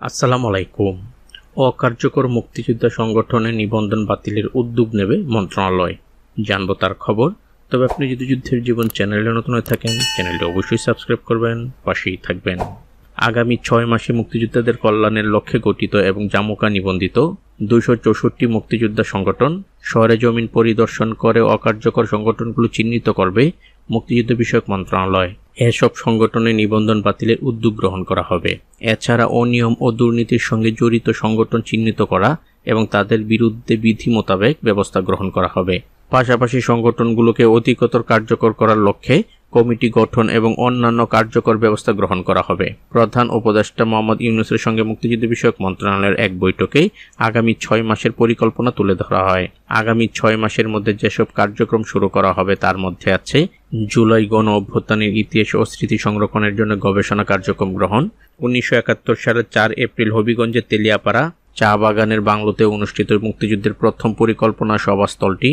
আসসালামু আলাইকুম অকার্যকর মুক্তিযোদ্ধা সংগঠনের নিবন্ধন বাতিলের উদ্যোগ নেবে মন্ত্রণালয়। জানব তার খবর। তবে আপনি যদি যুদ্ধের জীবন চ্যানেলে নতুন হয়ে থাকেন, চ্যানেলটি অবশ্যই সাবস্ক্রাইব করবেন, পাশেই থাকবেন। আগামী ছয় মাসে মুক্তিযোদ্ধাদের কল্যাণের লক্ষ্যে গঠিত এবং জামুকা নিবন্ধিত দুইশো চৌষট্টি মুক্তিযোদ্ধা সংগঠন শহরে জমিন পরিদর্শন করে অকার্যকর সংগঠনগুলো চিহ্নিত করবে মুক্তিযুদ্ধ বিষয়ক মন্ত্রণালয়। এসব সংগঠনের নিবন্ধন বাতিলের উদ্যোগ গ্রহণ করা হবে। এছাড়া অনিয়ম ও দুর্নীতির সঙ্গে জড়িত সংগঠন চিহ্নিত করা এবং তাদের বিরুদ্ধে বিধি মোতাবেক ব্যবস্থা গ্রহণ করা হবে। পাশাপাশি সংগঠনগুলোকে অধিকতর কার্যকর করার লক্ষ্যে কমিটি গঠন এবং অন্যান্য কার্যকর ব্যবস্থা গ্রহণ করা হবে। প্রধান উপদেষ্টা মোহাম্মদ ইউনুসের সঙ্গে মুক্তিযুদ্ধ বিষয়ক মন্ত্রণালয়ের এক বৈঠকে আগামী ছয় মাসের পরিকল্পনা তুলে ধরা হয়। আগামী ছয় মাসের মধ্যে যেসব কার্যক্রম শুরু করা হবে তার মধ্যে আছে জুলাই গণ অভ্যুত্থানের ইতিহাস ও স্মৃতি সংরক্ষণের জন্য গবেষণা কার্যক্রম গ্রহণ। উনিশশো একাত্তর সালের চার এপ্রিল হবিগঞ্জের তেলিয়াপাড়া চা বাগানের বাংলোতে অনুষ্ঠিত মুক্তিযুদ্ধের প্রথম পরিকল্পনা সভাস্থলটি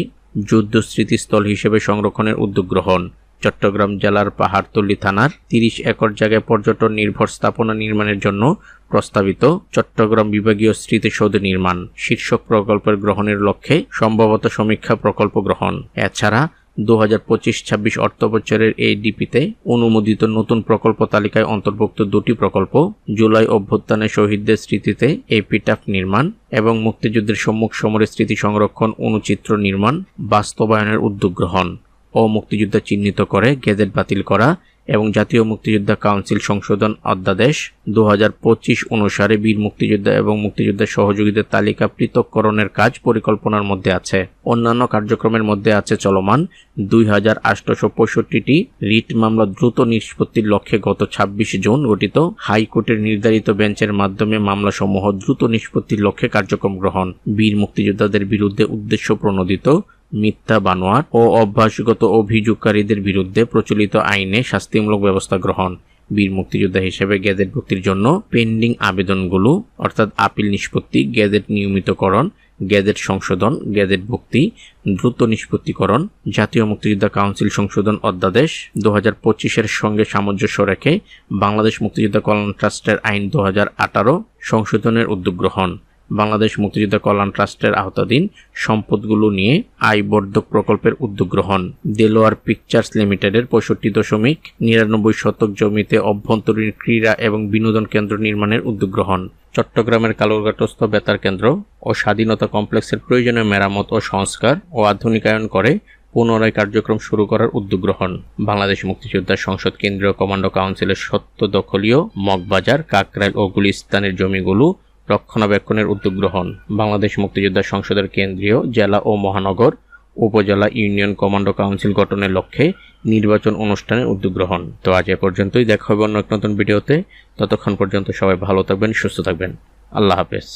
যুদ্ধ স্মৃতিস্থল হিসেবে সংরক্ষণের উদ্যোগ গ্রহণ। চট্টগ্রাম জেলার পাহাড়তলী থানার তিরিশ একর জায়গায় পর্যটন নির্ভর স্থাপনা নির্মাণের জন্য প্রস্তাবিত চট্টগ্রাম বিভাগীয় স্মৃতিসৌধ নির্মাণ। শীর্ষক প্রকল্পের গ্রহণের লক্ষ্যে সম্ভবত সমীক্ষা প্রকল্প গ্রহণ। এছাড়া দু হাজার পঁচিশ ছাব্বিশ অর্থ বছরের এই ডিপিতে অনুমোদিত নতুন প্রকল্প তালিকায় অন্তর্ভুক্ত দুটি প্রকল্প, জুলাই অভ্যুত্থানে শহীদদের স্মৃতিতে এপিটাফ নির্মাণ এবং মুক্তিযুদ্ধের সম্মুখ সমরের স্মৃতি সংরক্ষণ অনুচিত্র নির্মাণ, বাস্তবায়নের উদ্যোগ গ্রহণ ও মুক্তিযুদ্ধ চিহ্নিত করে গেজেট বাতিল করা এবং জাতীয় মুক্তিযোদ্ধা কাউন্সিল সংশোধন অধ্যাদেশ দু হাজার পঁচিশ অনুসারে বীর মুক্তিযোদ্ধা এবং মুক্তিযোদ্ধা সহযোগীদের তালিকা পৃথককরণের কাজ পরিকল্পনার মধ্যে আছে। অন্যান্য কার্যক্রমের মধ্যে আছে চলমান দুই হাজার আটশোশো পঁয়ষট্টিটি রিট মামলা দ্রুত নিষ্পত্তির লক্ষ্যে গত ছাব্বিশে জুন গঠিত হাইকোর্টের নির্ধারিত বেঞ্চের মাধ্যমে মামলাসমূহ দ্রুত নিষ্পত্তির লক্ষ্যে কার্যক্রম গ্রহণ। বীর মুক্তিযোদ্ধাদের বিরুদ্ধে উদ্দেশ্য প্রণোদিত মিথ্যা বানোয়ার ও অভ্যাসগত অভিযোগকারীদের বিরুদ্ধে প্রচলিত আইনে শাস্তিমূলক ব্যবস্থা গ্রহণ। বীর মুক্তিযোদ্ধা হিসেবে গ্যাজেটভুক্তির জন্য পেন্ডিং আবেদনগুলো, অর্থাৎ আপিল নিষ্পত্তি, গ্যাজেট নিয়মিতকরণ, গ্যাজেট সংশোধন, গ্যাজেট ভুক্তি, দ্রুত নিষ্পত্তিকরণ, জাতীয় মুক্তিযোদ্ধা কাউন্সিল সংশোধন অধ্যাদেশ দু হাজার পঁচিশের সঙ্গে সামঞ্জস্য রেখে বাংলাদেশ মুক্তিযোদ্ধা কল্যাণ ট্রাস্টের আইন দু হাজার আঠারো সংশোধনের উদ্যোগ গ্রহণ। বাংলাদেশ মুক্তিযোদ্ধা কল্যাণ ট্রাস্টের আওতাধীন সম্পদগুলো নিয়ে আয়বর্ধক প্রকল্পের উদ্যোগ গ্রহণ। দেলোয়ার পিকচার্স লিমিটেডের পঁয়ষট্টি দশমিক নিরানব্বই শতক জমিতে অভ্যন্তরীণ ক্রীড়া এবং বিনোদন কেন্দ্র নির্মাণের উদ্যোগ গ্রহণ। চট্টগ্রামের কালুরঘাটস্থ বেতার কেন্দ্র ও স্বাধীনতা কমপ্লেক্সের প্রয়োজনীয় মেরামত ও সংস্কার ও আধুনিকায়ন করে পুনরায় কার্যক্রম শুরু করার উদ্যোগ গ্রহণ। বাংলাদেশ মুক্তিযোদ্ধা সংসদ কেন্দ্রীয় কমান্ডো কাউন্সিলের সত্য দখলীয় মগবাজার, কাকরাইল ও গুলিস্তানের জমিগুলো রক্ষণাবেক্ষণের উদ্যোগ গ্রহণ, বাংলাদেশ মুক্তিযোদ্ধা সংসদের কেন্দ্রীয় জেলা ও মহানগর উপজেলা ইউনিয়ন কমান্ডো কাউন্সিল গঠনের লক্ষ্যে নির্বাচন অনুষ্ঠানের উদ্যোগ গ্রহণ। তো আজ এ পর্যন্তই, দেখা হবে অন্য এক নতুন ভিডিওতে। ততক্ষণ পর্যন্ত সবাই ভালো থাকবেন, সুস্থ থাকবেন। আল্লাহ হাফেজ।